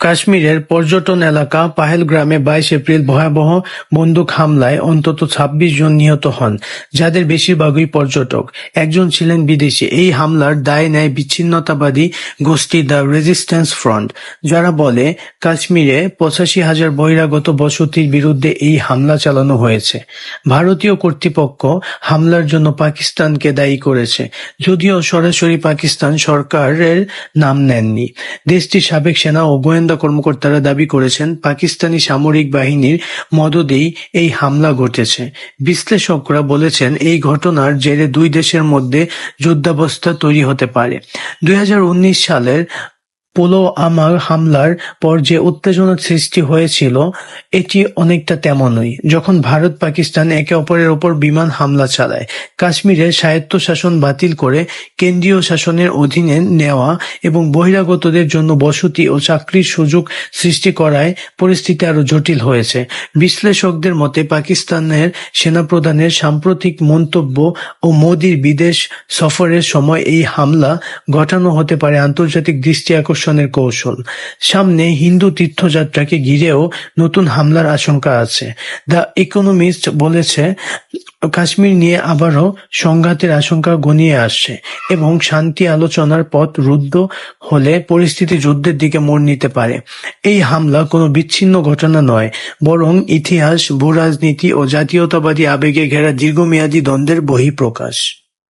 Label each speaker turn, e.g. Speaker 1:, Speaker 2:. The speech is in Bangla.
Speaker 1: কাশ্মীরের পর্যটন এলাকা পাহেলগ্রামে বাইশ এপ্রিল ভয়াবহ বন্দুক হামলায় অন্তত ছাব্বিশ জন নিহত হন, যাদের বেশিরভাগই পর্যটক। একজন ছিলেন বিদেশি। এই হামলার দায় নেয় বিচ্ছিন্নতাবাদী গোষ্ঠী দ্য রেজিস্ট্যান্স ফ্রন্ট, যারা বলে, কাশ্মীরে পঁচাশি হাজার বহিরাগত বসতির বিরুদ্ধে এই হামলা চালানো হয়েছে। ভারতীয় কর্তৃপক্ষ হামলার জন্য পাকিস্তানকে দায়ী করেছে, যদিও সরাসরি পাকিস্তান সরকারের নাম নেননি। দেশটির সাবেক সেনা ও গোয়েন্দা কর্মকর্তারা দাবি করেছেন, পাকিস্তানি সামরিক বাহিনীর মদদেই এই হামলা ঘটেছে। বিশ্লেষকরা বলেছেন, এই ঘটনার জেরে দুই দেশের মধ্যে যুদ্ধাবস্থা তৈরি হতে পারে। দুই হাজার উনিশ সালের পুলওয়ামা হামলার পর যে উত্তেজনার সৃষ্টি হয়েছিল, এটি অনেকটা তেমনই। যখন ভারত পাকিস্তান একে অপরের ওপর বিমান হামলা চালায়, কাশ্মীরে স্বায়ত্তশাসন বাতিল করে কেন্দ্রীয় শাসনের অধীনে নেওয়া এবং বহিরাগতদের জন্য বসতি ও চাকরির সুযোগ সৃষ্টি করায় পরিস্থিতি আরও জটিল হয়েছে। বিশ্লেষকদের মতে, পাকিস্তানের সেনাপ্রধানের সাম্প্রতিক মন্তব্য ও মোদির বিদেশ সফরের সময় এই হামলা ঘটানো হতে পারে আন্তর্জাতিক দৃষ্টি আকর্ষণের কৌশল। সামনে হিন্দু তীর্থযাত্রাকে ঘিরেও নতুন হামলার আশঙ্কা আছে। দ্য ইকোনমিস্ট বলেছে, কাশ্মীর নিয়ে আবারও সংঘাতের আশঙ্কা ঘনিয়ে আসছে এবং শান্তি আলোচনার পথ রুদ্ধ হলে পরিস্থিতি যুদ্ধের দিকে মোড় নিতে পারে। এই হামলা কোনো বিচ্ছিন্ন ঘটনা নয়, বরং ইতিহাস, ভূরাজনীতি ও জাতীয়তাবাদী আবেগে ঘেরা দীর্ঘমেয়াদী দ্বন্দ্বের বহিঃপ্রকাশ।